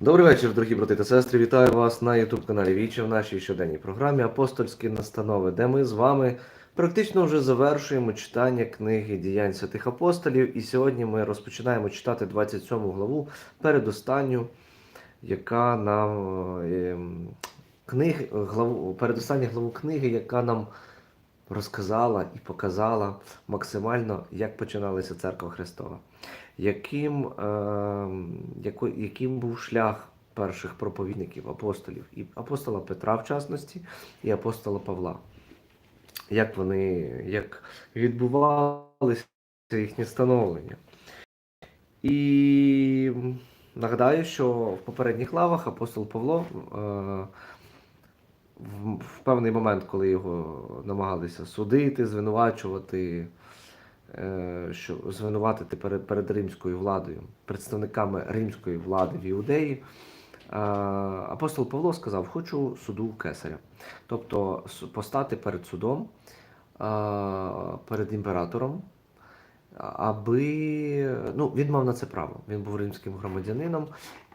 Добрий вечір, дорогі брати та сестри. Вітаю вас на youtube каналі Вічі в нашій щоденній програмі Апостольські настанови, де ми з вами практично вже завершуємо читання книги діянь святих апостолів. І сьогодні ми розпочинаємо читати 27 главу передостанню, яка нам е, книг, главу, передостанню главу книги, яка нам розказала і показала максимально, як починалася церква Христова яким, е, яким був шлях перших проповідників, апостолів, і апостола Петра, в частності, і апостола Павла. Як вони, як відбувалося їхнє становлення. І нагадаю, що в попередніх лавах апостол Павло е, в, певний момент, коли його намагалися судити, звинувачувати, е, що звинуватити перед, перед римською владою, представниками римської влади в Іудеї, е, апостол Павло сказав: Хочу суду кесаря. Тобто постати перед судом, е, перед імператором, аби ну, він мав на це право. Він був римським громадянином,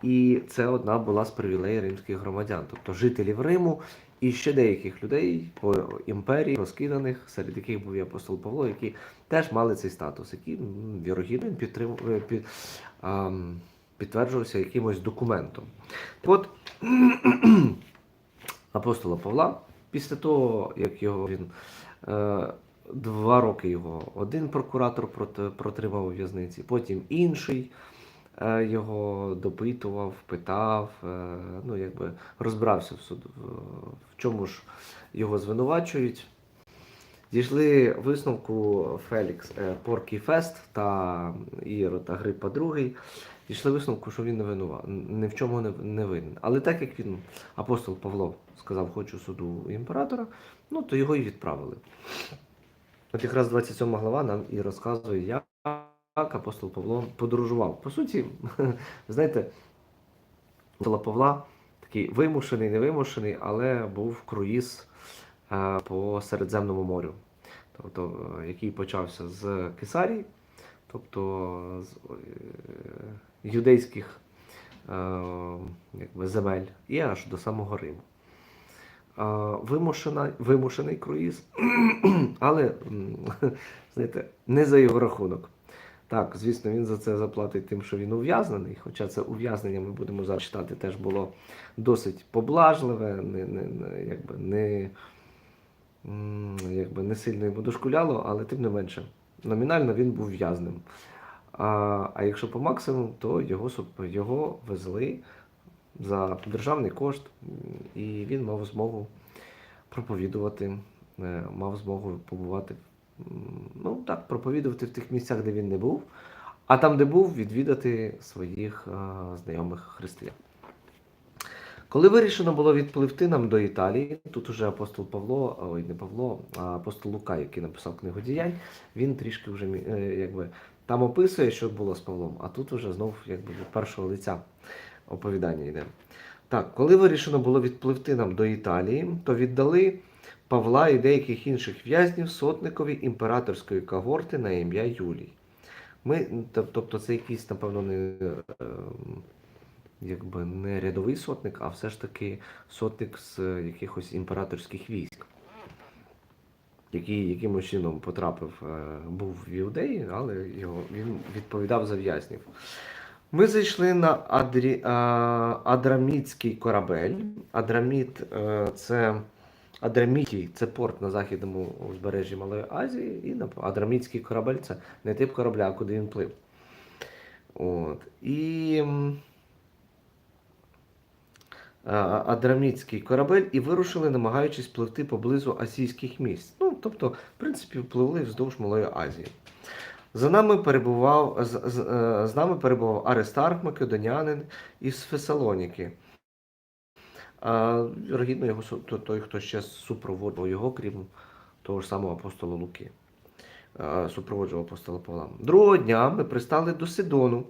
і це одна була з привілеїв римських громадян, тобто жителів Риму і ще деяких людей по імперії розкиданих, серед яких був і апостол Павло, які теж мали цей статус, м, вірогідно підтрим... е, під, підтверджувався якимось документом. От апостола Павла, після того, як його він е, два роки його один прокуратор протримав у в'язниці, потім інший його допитував, питав, е, ну якби розбирався в суду, в, чому ж його звинувачують. Дійшли висновку Фелікс е, Поркій Фест та Ірод Агриппа II. Дійшли висновку, що він не винува, ні в чому не винен. Але так як він, апостол Павло, сказав, хочу суду імператора, ну то його і відправили. От якраз 27 глава нам і розказує, як апостол Павло подорожував. По суті, знаєте, апостола Павла такий вимушений, невимушений, але був круїз е, по Середземному морю, тобто, е, який почався з Кесарії, тобто з е, юдейських якби, земель і аж до самого Риму. Вимушена, вимушений круїз, але знаєте, не за його рахунок. Так, звісно, він за це заплатить тим, що він ув'язнений, хоча це ув'язнення ми будемо зараз читати, теж було досить поблажливе, не, не, якби, не, якби не сильно йому дошкуляло, але тим не менше, номінально він був в'язним. А, а якщо по максимуму, то його, його везли за державний кошт, і він мав змогу проповідувати, е, мав змогу побувати, ну так, проповідувати в тих місцях, де він не був, а там, де був, відвідати своїх е, знайомих християн. Коли вирішено було відпливти нам до Італії, тут уже апостол Павло, ой, не Павло, а апостол Лука, який написав книгу діянь, він трішки вже е, якби там описує, що було з Павлом, а тут уже знов якби від першого лиця оповідання йде. Так, коли вирішено було відпливти нам до Італії, то віддали Павла і деяких інших в'язнів сотникові імператорської когорти на ім'я Юлій. Ми, тобто, це якийсь, напевно, не, е, якби не рядовий сотник, а все ж таки сотник з е, якихось імператорських військ, який якимось чином потрапив, е, був в Іудеї, але його, він відповідав за в'язнів. Ми зайшли на Адрі... а, Адрамітський корабель. Адраміт е, це Адрамітій це порт на західному узбережжі Малої Азії, і на Адрамітський корабель це не тип корабля, а куди він плив. От. І Адрамітський корабель і вирушили, намагаючись пливти поблизу азійських місць. Ну, тобто, в принципі, пливли вздовж Малої Азії. За нами перебував, з, з, е, з нами перебував Аристарх Македонянин із Фесалоніки. А, вірогідно, його то- той, хто ще супроводжував його, крім того ж самого апостола Луки, супроводжував апостола Павла. Другого дня ми пристали до Сидону.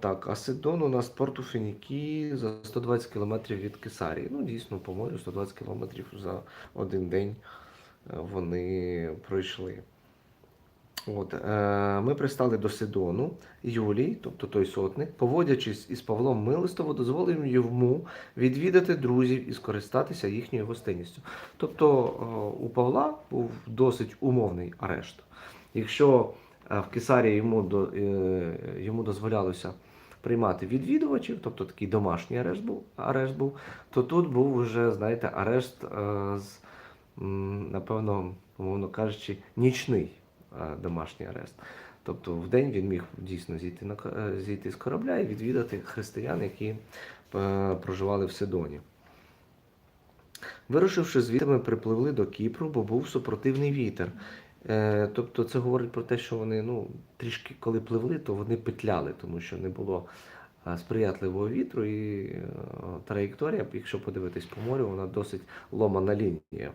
Так, а Сидон у нас порту Фінікії за 120 кілометрів від Кесарії. Ну, дійсно, по морю 120 кілометрів за один день е, вони пройшли. От, е, ми пристали до Сидону, Юлій, тобто той сотник, поводячись із Павлом милистово, дозволив йому відвідати друзів і скористатися їхньою гостинністю. Тобто е, у Павла був досить умовний арешт. Якщо е, в Кесарії йому, до, е, йому дозволялося приймати відвідувачів, тобто такий домашній арешт був, арешт був, то тут був вже, знаєте, арешт з, напевно, умовно кажучи, нічний домашній арест. Тобто в день він міг дійсно зійти, на, е, зійти з корабля і відвідати християн, які е, проживали в Сидоні. Вирушивши звідти, ми припливли до Кіпру, бо був супротивний вітер. Е, тобто це говорить про те, що вони ну, трішки коли пливли, то вони петляли, тому що не було е, сприятливого вітру, і е, траєкторія, якщо подивитись по морю, вона досить ломана лінія.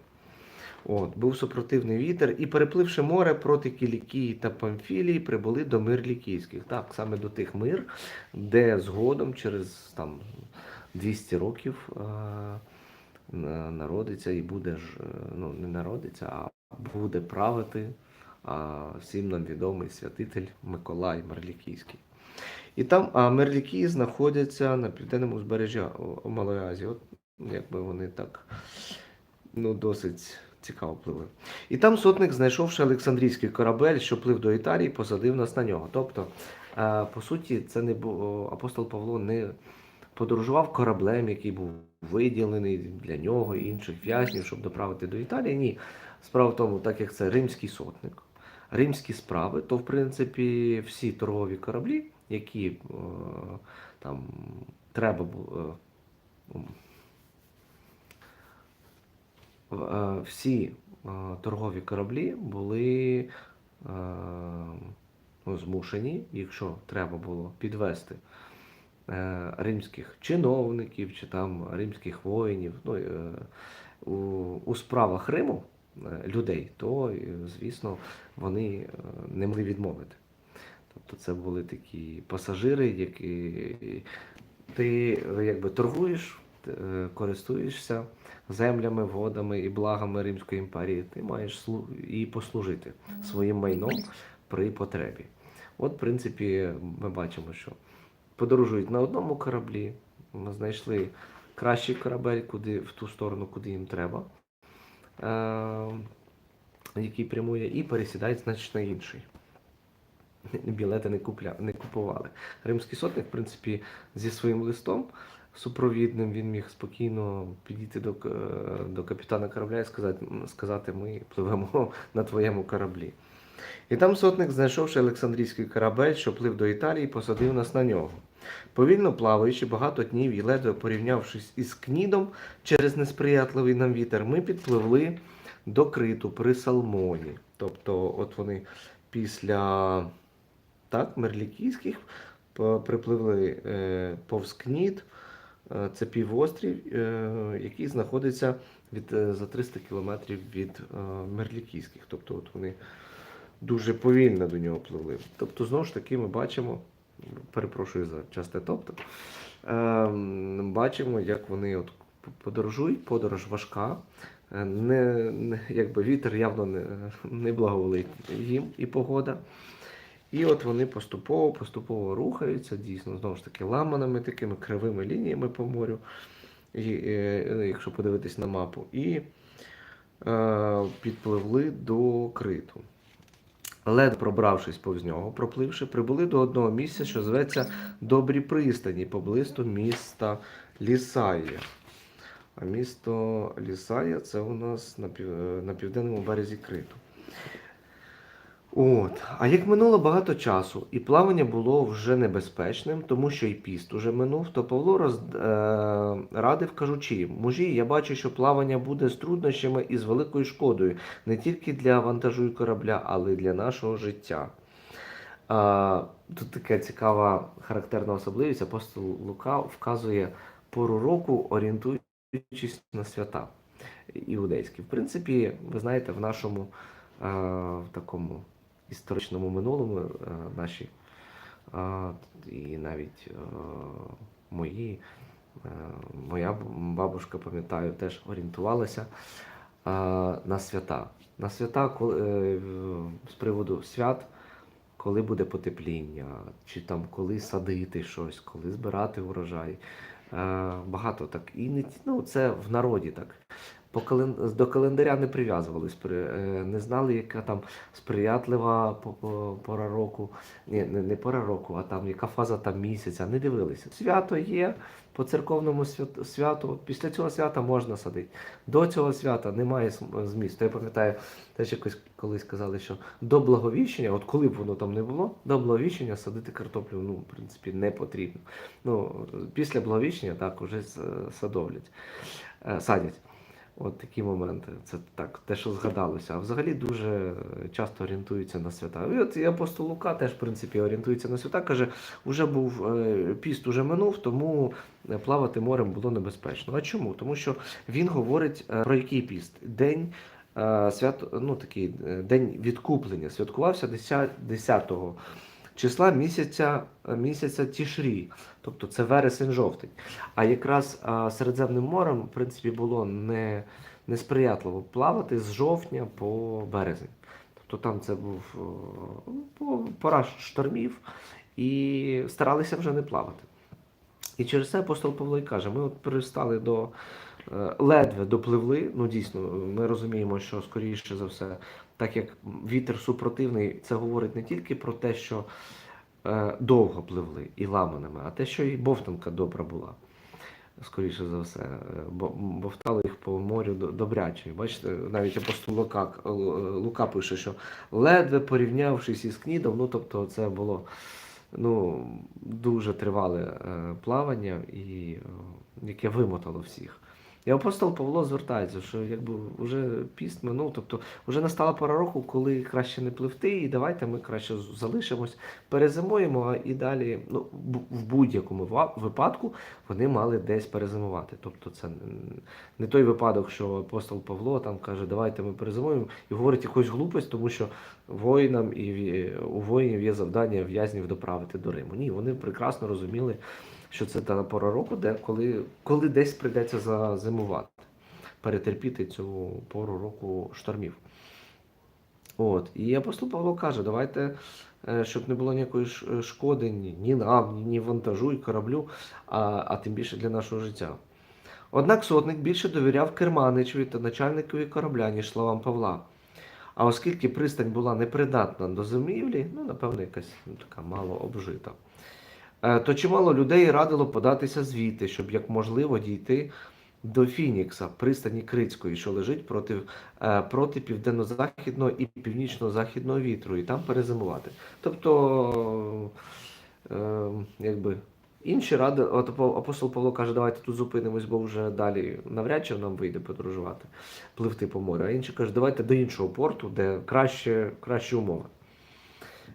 От, був супротивний вітер, і перепливши море проти Кілікії та Памфілії, прибули до мир лікійських. Так, саме до тих мир, де згодом, через там 200 років, е, народиться і буде ж, е, ну не народиться, а буде правити а, всім нам відомий святитель Миколай Мерлікійський. І там а Мерлікії знаходяться на південному узбережжі Малої Азії. От якби вони так ну, досить цікаво пливли. І там сотник, знайшовши Олександрійський корабель, що плив до Італії, посадив нас на нього. Тобто, е, по суті, це не було, апостол Павло не подорожував кораблем, який був виділений для нього і інших в'язнів, щоб доправити до Італії. Ні. Справа в тому, так як це римський сотник, римські справи, то в принципі всі торгові кораблі, які е, там треба було. Е, всі е, торгові кораблі були е, ну, змушені, якщо треба було підвести римських чиновників чи там римських воїнів ну, у, справах Риму людей, то, звісно, вони не могли відмовити. Тобто це були такі пасажири, які ти якби торгуєш, користуєшся землями, водами і благами Римської імперії, ти маєш і послужити своїм майном при потребі. От, в принципі, ми бачимо, що подорожують на одному кораблі, ми знайшли кращий корабель, куди, в ту сторону, куди їм треба, е, який прямує, і пересідають, значить, на інший. Білети не, купля, не купували. Римський сотник, в принципі, зі своїм листом супровідним він міг спокійно підійти до, до капітана корабля і сказати, сказати, ми пливемо на твоєму кораблі. І там сотник, знайшовши Олександрійський корабель, що плив до Італії, посадив нас на нього. Повільно плаваючи багато днів і ледве порівнявшись із Кнідом через несприятливий нам вітер, ми підпливли до Криту при Салмоні. Тобто, от вони після так, Мерлікійських припливли е, повз Кніт. Е, Це півострів, е, який знаходиться від, е, за 300 кілометрів від Мерлікійських. Тобто от вони дуже повільно до нього пливли. Тобто, знову ж таки, ми бачимо, перепрошую за часте тобто, бачимо, як вони от подорожують, подорож важка. не, якби вітер явно не, не благоволить їм і погода. І от вони поступово, поступово рухаються, дійсно, знову ж таки, ламаними такими кривими лініями по морю, і, е, якщо подивитись на мапу, і е, підпливли до Криту. Ледь пробравшись повз нього, пропливши, прибули до одного місця, що зветься Добрі пристані, поблизу міста Лісає. А місто Лісая це у нас на, е, південному березі Криту. От. А як минуло багато часу, і плавання було вже небезпечним, тому що і піст уже минув, то Павло роз... е... радив, кажучи, мужі, я бачу, що плавання буде з труднощами і з великою шкодою не тільки для вантажу і корабля, але й для нашого життя. А, тут така цікава характерна особливість. Апостол Лука вказує пору року, орієнтуючись на свята іудейські. В принципі, ви знаєте, в нашому е, в такому історичному минулому е, наші і навіть е, мої, е, моя бабушка, пам'ятаю, теж орієнтувалася на свята. На свята з приводу свят, коли буде потепління, чи там коли садити щось, коли збирати урожай. Багато так. І не, ну, це в народі так. По кален... До календаря не прив'язувались, при- е, не знали, яка там сприятлива по- по- пора року. Ні, не, пора року, а там яка фаза там місяця. Не дивилися. Свято є по церковному свят- святу. Після цього свята можна садити. До цього свята немає змісту. Я пам'ятаю, теж якось колись казали, що до благовіщення, от коли б воно там не було, до благовіщення садити картоплю, ну, в принципі, не потрібно. Ну, після благовіщення так уже садовлять, е, садять. От такі моменти. Це так, те, що згадалося. А взагалі дуже часто орієнтуються на свята. І от і апостол Лука теж, в принципі, орієнтується на свята. Каже, уже був е, піст, уже минув, тому плавати морем було небезпечно. А чому? Тому що він говорить е, про який піст? День е, свят, ну, такий, день відкуплення. Святкувався 10, 10 числа місяця, е, місяця Тішрі, тобто це вересень-жовтень. А якраз Середземним морем, в принципі, було не, несприятливо плавати з жовтня по березень. Тобто там це був о, пора штормів і старалися вже не плавати. І через це апостол Павло і каже: ми от пристали до е, ледве допливли. Ну дійсно, ми розуміємо, що скоріше за все, так як вітер супротивний, це говорить не тільки про те, що е, довго пливли і ламаними, а те, що і бовтанка добра була. Скоріше за все, Е, бо бовтали їх по морю до- добряче. Бачите, навіть апостол Лука, Лука пише, що ледве порівнявшись із кнідом, ну тобто це було ну, дуже тривале е, плавання, і, е, яке вимотало всіх. І апостол Павло звертається, що якби вже піст минув, тобто вже настала пора року, коли краще не пливти, і давайте ми краще залишимось, перезимуємо, а і далі ну, в будь-якому випадку вони мали десь перезимувати. Тобто це не той випадок, що апостол Павло там каже, давайте ми перезимуємо, і говорить якусь глупость, тому що воїнам і у воїнів є завдання в'язнів доправити до Риму. Ні, вони прекрасно розуміли, що це та пора року, де коли, коли десь прийдеться зазимувати, перетерпіти цю пору року штормів. От. І апостол Павло каже, давайте, е, щоб не було ніякої шкоди ні, нам, ні, вантажу і кораблю, а, а тим більше для нашого життя. Однак сотник більше довіряв керманичеві та начальникові корабля, ніж словам Павла. А оскільки пристань була непридатна до зимівлі, ну, напевно, якась ну, така мало обжита, е, то чимало людей радило податися звідти, щоб як можливо дійти до Фінікса, пристані Крицької, що лежить проти, е, проти південно-західного і північно-західного вітру, і там перезимувати. Тобто, е, якби. Інші ради, от апо- апостол Павло каже, давайте тут зупинимось, бо вже далі навряд чи нам вийде подорожувати, пливти по морю. А інші кажуть, давайте до іншого порту, де краще, кращі умови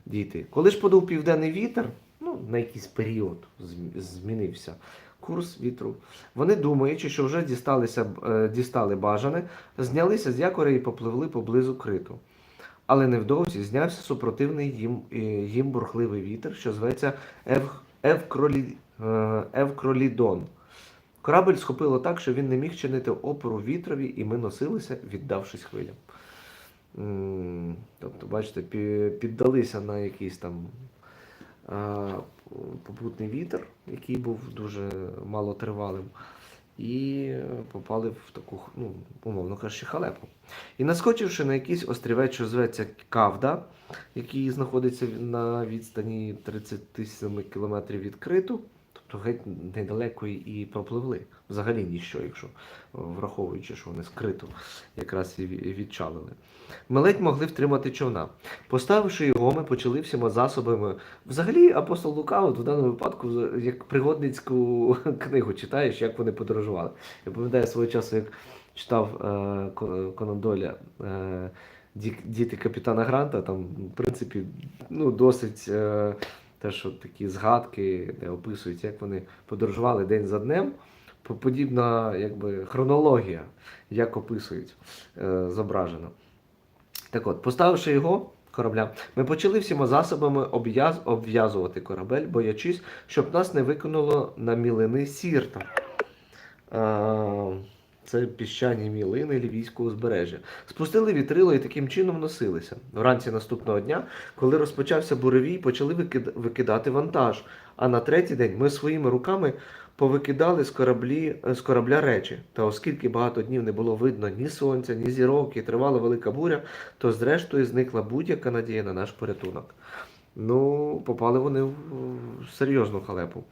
дійти. Коли ж подув південний вітер, ну, на якийсь період змінився курс вітру, вони, думаючи, що вже дісталися, е, дістали бажане, знялися з якоря і попливли поблизу криту. Але невдовзі знявся супротивний їм, е, їм бурхливий вітер, що зветься Ев, Евкролі, е, Евкролідон. Корабель схопило так, що він не міг чинити опору вітрові, і ми носилися, віддавшись хвилям. Тобто, бачите, піддалися на якийсь там попутний вітер, який був дуже малотривалим, і попали в таку, ну, умовно кажучи, халепу. І наскочивши на якийсь острівець, що зветься Кавда, який знаходиться на відстані 37 кілометрів від Криту, тобто геть недалеко і пропливли. Взагалі ніщо, якщо враховуючи, що вони з Криту якраз і відчалили. Ми ледь могли втримати човна. Поставивши його, ми почали всіма засобами. Взагалі, апостол Лука, от в даному випадку, як пригодницьку книгу читаєш, як вони подорожували. Я пам'ятаю свого часу, як читав е, Конан Дойля е, Діти капітана Гранта, там, в принципі, ну, досить е, теж от такі згадки, де описують, як вони подорожували день за днем. По- Подібна якби, хронологія, як описують, е, зображено. Так от, поставивши його корабля, ми почали всіма засобами обв'яз- обв'язувати корабель, боячись, щоб нас не викинуло на мілини сірта. Е, Це піщані мілини Лівійського узбережжя. Спустили вітрило і таким чином носилися. Вранці наступного дня, коли розпочався буревій, почали викидати вантаж. А на третій день ми своїми руками повикидали з, кораблі, з корабля речі. Та оскільки багато днів не було видно ні сонця, ні зірок, і тривала велика буря, то зрештою зникла будь-яка надія на наш порятунок. Ну, попали вони в серйозну халепу.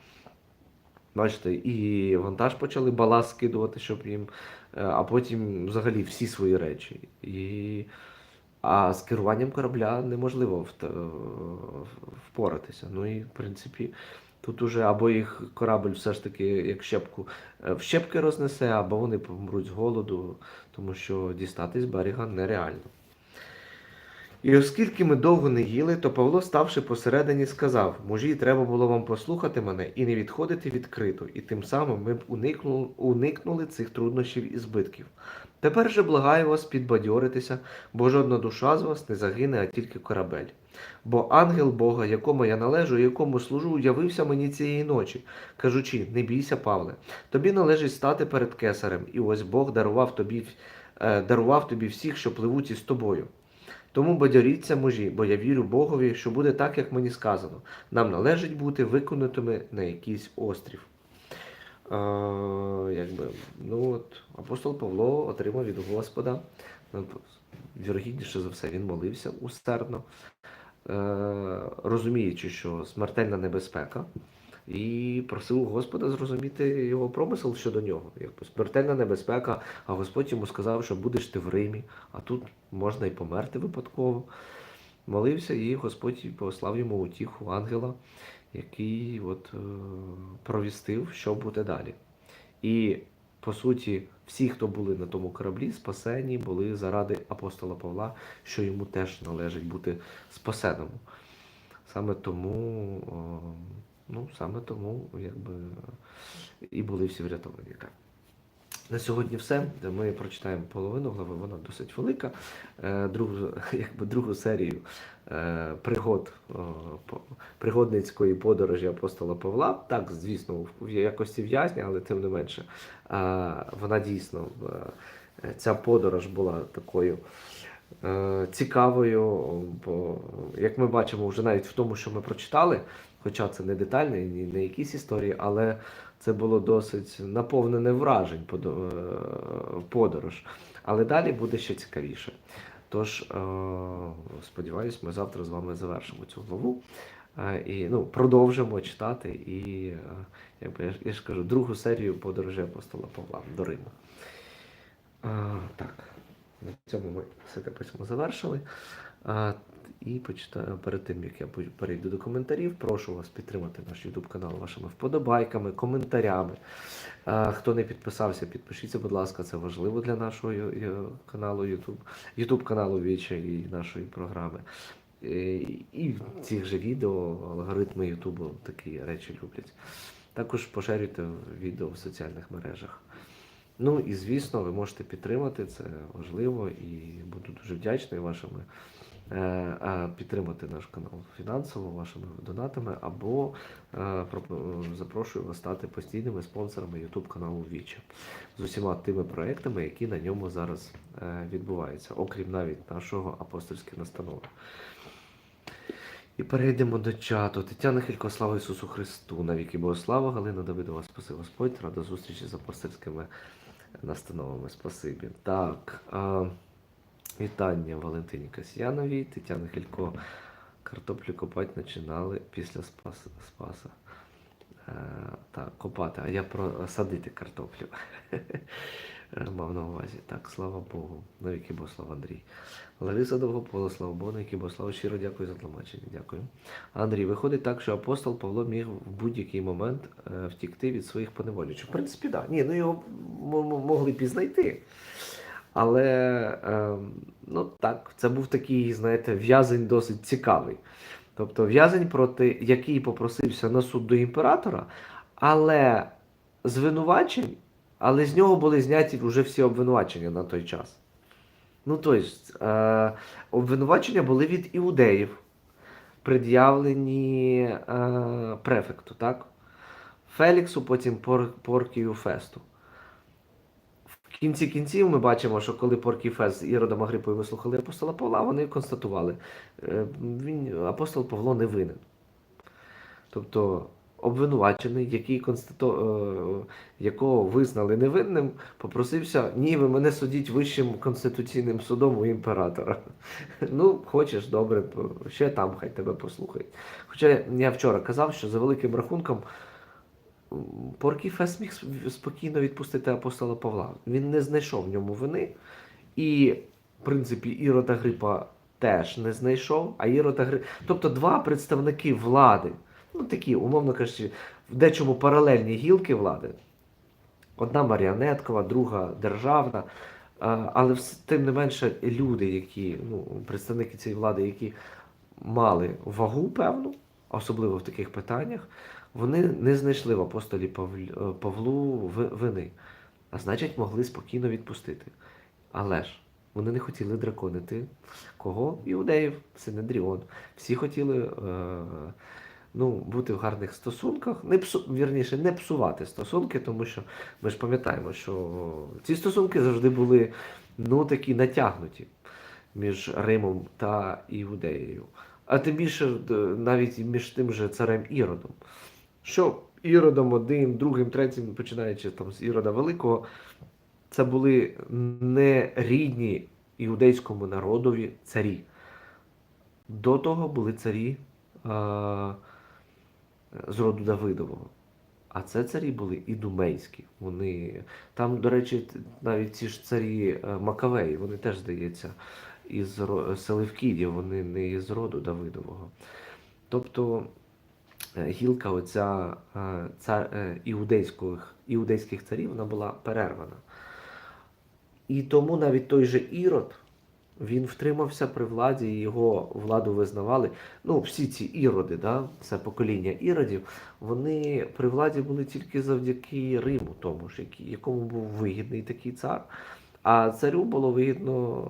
Бачите, і вантаж почали баласт скидувати, щоб їм, е, а потім взагалі всі свої речі. І... А з керуванням корабля неможливо впоратися. Ну і в принципі, тут уже або їх корабль все ж таки як щепку е, в щепки рознесе, або вони помруть з голоду, тому що дістатись берега нереально. І оскільки ми довго не їли, то Павло, ставши посередині, сказав: Мужі, треба було вам послухати мене і не відходити відкрито, і тим самим ми б уникнули, уникнули цих труднощів і збитків. Тепер же благаю вас підбадьоритися, бо жодна душа з вас не загине, а тільки корабель. Бо ангел Бога, якому я належу, якому служу, явився мені цієї ночі, кажучи: не бійся, Павле, тобі належить стати перед кесарем, і ось Бог дарував тобі, е, дарував тобі всіх, що пливуть із тобою. Тому бадьоріться мужі, бо я вірю Богові, що буде так, як мені сказано. Нам належить бути виконатими на якийсь острів. Е, якби, ну от, апостол Павло отримав від Господа. Ну, Вірогідніше за все, він молився усердно, е, розуміючи, що смертельна небезпека, і просив Господа зрозуміти його промисел щодо нього. Якби смертельна небезпека, а Господь йому сказав, що будеш ти в Римі, а тут можна і померти випадково. Молився, і Господь послав йому утіху ангела, який от, е, провістив, що буде далі. І по суті, всі, хто були на тому кораблі, спасені були заради апостола Павла, що йому теж належить бути спасеному. Саме тому, о, ну, саме тому, якби і були всі врятовані. Так. На сьогодні все. Ми прочитаємо половину глави, вона досить велика. Е, Другу, якби другу серію е, пригод пригодницької подорожі апостола Павла. Так, звісно, в- якості в'язня, але тим не менше, вона дійсно е, ця подорож була такою. Цікавою, бо як ми бачимо, вже навіть в тому, що ми прочитали, хоча це не детальне, ні не якісь історії, але це було досить наповнене вражень е, подорож. Але далі буде ще цікавіше. Тож, е, сподіваюсь, ми завтра з вами завершимо цю главу е, і ну, продовжимо читати і, е, якби я, ж- кажу, другу серію подорожі апостола Павла до Риму. Так, на цьому ми все завершили. І почитаю перед тим, як я перейду до коментарів, прошу вас підтримати наш YouTube канал вашими вподобайками, коментарями. Хто не підписався, підпишіться, будь ласка, це важливо для нашого каналу YouTube, YouTube каналу Віча і нашої програми. І в цих же відео алгоритми Ютубу такі речі люблять. Також поширюйте відео в соціальних мережах. Ну і звісно, ви можете підтримати, це важливо і буду дуже вдячний вашими підтримати наш канал фінансово вашими донатами або е, запрошую вас стати постійними спонсорами YouTube каналу Віча з усіма тими проектами, які на ньому зараз е, відбуваються, окрім навіть нашого апостольської настанови. І перейдемо до чату. Тетяна Хилько, слава Ісусу Христу, навіки Богослава, Галина Давидова, спаси Господь, рада зустрічі з апостольськими настановами. Спасибі. Так. А, вітання Валентині Касьяновій, Тетяна Хилько. Картоплю копати починали після спаса. спаса. Е, так, копати, а я про садити картоплю. Мав на увазі. Так, слава Богу. Навіки Богослав Андрій. Лариса Довгопола, слава Богу, навіки Богослав. Щиро дякую за тлумачення. Дякую. Андрій, виходить так, що апостол Павло міг в будь-який момент е, втікти від своїх поневолючих. В принципі, так. Ні, ну його могли б і знайти. Але е, ну так, це був такий, знаєте, в'язень досить цікавий. Тобто в'язень, проти який попросився на суд до імператора, але звинувачень, але з нього були зняті вже всі обвинувачення на той час. Ну, тобто, е, обвинувачення були від іудеїв, пред'явлені е, префекту, так? Феліксу, потім Пор, Поркію Фесту. В кінці кінців ми бачимо, що коли Поркій Фес з Іродом Агрипою вислухали апостола Павла, вони констатували, е, він, апостол Павло не винен. Тобто обвинувачений, який констату... е, якого визнали невинним, попросився, ні, ви мене судіть вищим конституційним судом у імператора. Ну, хочеш, добре, ще там хай тебе послухають. Хоча я вчора казав, що за великим рахунком м, Поркій Фес міг спокійно відпустити апостола Павла. Він не знайшов в ньому вини. І, в принципі, Ірод Агрипа теж не знайшов, а Ірод Агрипа. Тобто два представники влади, ну такі, умовно кажучи, в дечому паралельні гілки влади. Одна маріонеткова, друга державна. Але тим не менше люди, які, ну, представники цієї влади, які мали вагу певну, особливо в таких питаннях, вони не знайшли в апостолі е, Павлу ви- вини. А значить, могли спокійно відпустити. Але ж вони не хотіли драконити кого? Іудеїв, Синедріон. Всі хотіли е, ну, бути в гарних стосунках, не псу, вірніше, не псувати стосунки, тому що ми ж пам'ятаємо, що ці стосунки завжди були ну, такі натягнуті між Римом та Іудеєю. А тим більше навіть між тим же царем Іродом. Що Іродом одним, другим, третім, починаючи там з Ірода Великого, це були не рідні іудейському народові царі. До того були царі а, з роду Давидового. А це царі були ідумейські. Вони там, до речі, навіть ці ж царі е, Макавеї, вони теж, здається, із Селевкідів, вони не із роду Давидового. Тобто гілка оця е, цар, е, іудейських, іудейських царів вона була перервана. І тому навіть той же Ірод, він втримався при владі, його владу визнавали. Ну, всі ці іроди, да, це покоління іродів, вони при владі були тільки завдяки Риму, тому ж, якому був вигідний такий цар. А царю було вигідно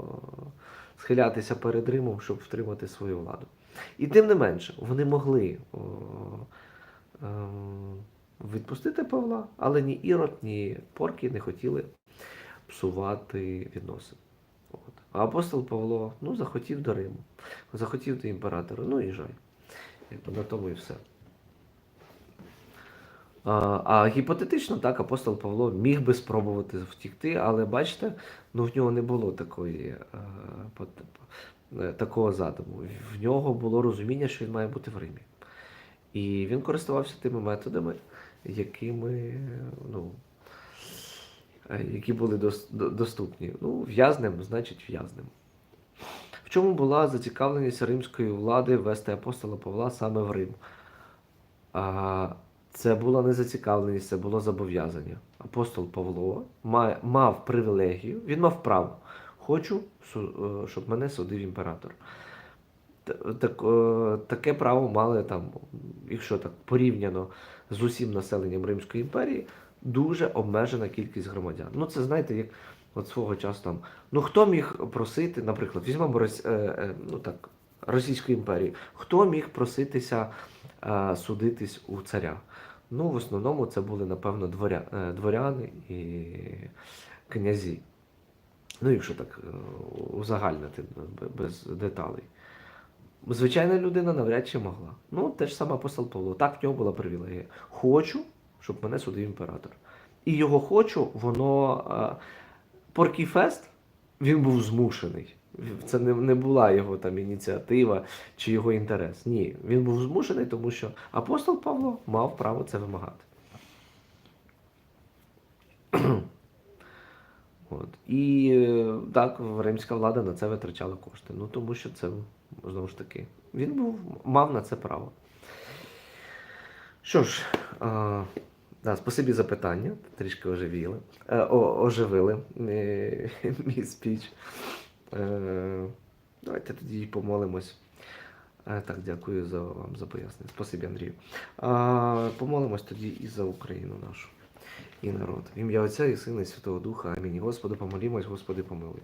схилятися перед Римом, щоб втримати свою владу. І тим не менше, вони могли о, ем, відпустити Павла, але ні Ірод, ні Поркі не хотіли псувати відносини. От. А апостол Павло ну, захотів до Риму, захотів до імператора, ну і жаль. На тому і все. А, гіпотетично, так, апостол Павло міг би спробувати втікти, але бачите, ну в нього не було такої, е, е, такого задуму. В нього було розуміння, що він має бути в Римі. І він користувався тими методами, якими, ну, е, які були дос- до- доступні. Ну, в'язнем, значить, в'язнем. В чому була зацікавленість римської влади вести апостола Павла саме в Рим? Це була не зацікавленість, це було зобов'язання. Апостол Павло має, мав привілегію, він мав право. Хочу, е, щоб мене судив імператор. Так, е, таке право мали там, якщо так порівняно з усім населенням Римської імперії, дуже обмежена кількість громадян. Ну, це знаєте, як от свого часу там. Ну хто міг просити, наприклад, візьмемо е, ну, так, Російську імперію, хто міг проситися судитись у царя? Ну, в основному це були, напевно, дворя, е, дворяни і князі. Ну, якщо так е, узагальнити без деталей. Звичайна людина навряд чи могла. Ну, те ж саме апостол Павло. Так в нього була привілегія. Хочу, щоб мене судив імператор. І його хочу, воно. е, Поркіфест, він був змушений. Це не, не була його там ініціатива чи його інтерес. Ні, він був змушений, тому що апостол Павло мав право це вимагати. От. І е, так, римська влада на це витрачала кошти. Ну тому що це знову ж таки. Він був, мав на це право. Що ж, а, да, спасибі за питання. Трішки оживіли. Е, о, оживили е, мій спіч. Е, давайте тоді помолимось. Е, так, дякую за вам за пояснення. Спасибі, Андрію. Помолимось тоді і за Україну нашу. І народ. В ім'я Отця і Сина і Святого Духа. Амінь. Господи, помолімось, Господи, помилуй.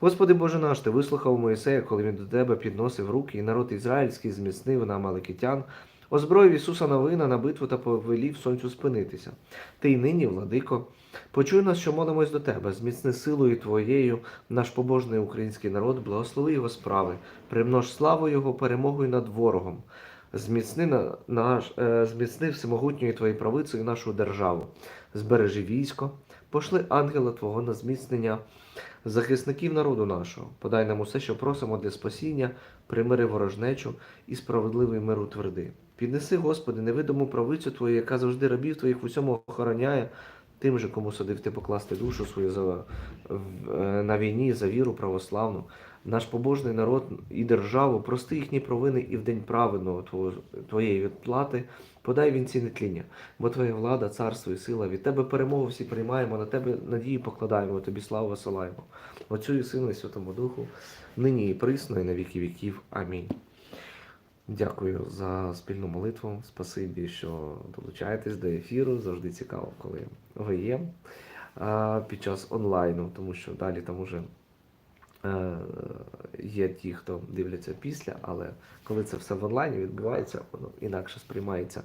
Господи Боже наш, Ти вислухав Моїсея, коли він до Тебе підносив руки, і народ ізраїльський зміцнив на Амаликитян, озброїв Ісуса Навина на битву та повелів сонцю спинитися. Ти й нині, владико, почуй нас, що молимось до тебе, зміцни силою Твоєю наш побожний український народ, благослови його справи, примнож славу Його перемогою над ворогом. Зміцни, на, наш, е, зміцни всемогутньою Твоєю правицею нашу державу, збережи військо, пошли ангела Твого на зміцнення захисників народу нашого, подай нам усе, що просимо для спасіння, примири ворожнечу і справедливий мир утверди. Піднеси, Господи, невидиму правицю Твою, яка завжди рабів Твоїх усьому охороняє, тим же, кому судив ти покласти душу свою за, е, на війні за віру православну, наш побожний народ і державу, прости їхні провини і в день праведного Твоєї відплати, подай вінці нетління, бо Твоя влада, царство і сила, від Тебе перемогу всі приймаємо, на Тебе надії покладаємо, Тобі славу висилаємо. Отцю і Сину і Святому Духу, нині і присно, і на віки віків. Амінь. Дякую за спільну молитву. Спасибі, що долучаєтесь до ефіру. Завжди цікаво, коли ви є під час онлайну, тому що далі там уже е, є ті, хто дивляться після, але коли це все в онлайні відбувається, воно інакше сприймається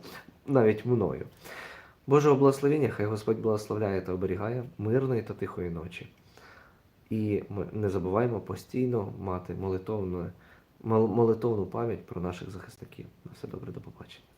навіть мною. Божого благословення, хай Господь благословляє та оберігає мирної та тихої ночі. І ми не забуваємо постійно мати молитовну, мол- молитовну пам'ять про наших захисників. На все добре, до побачення.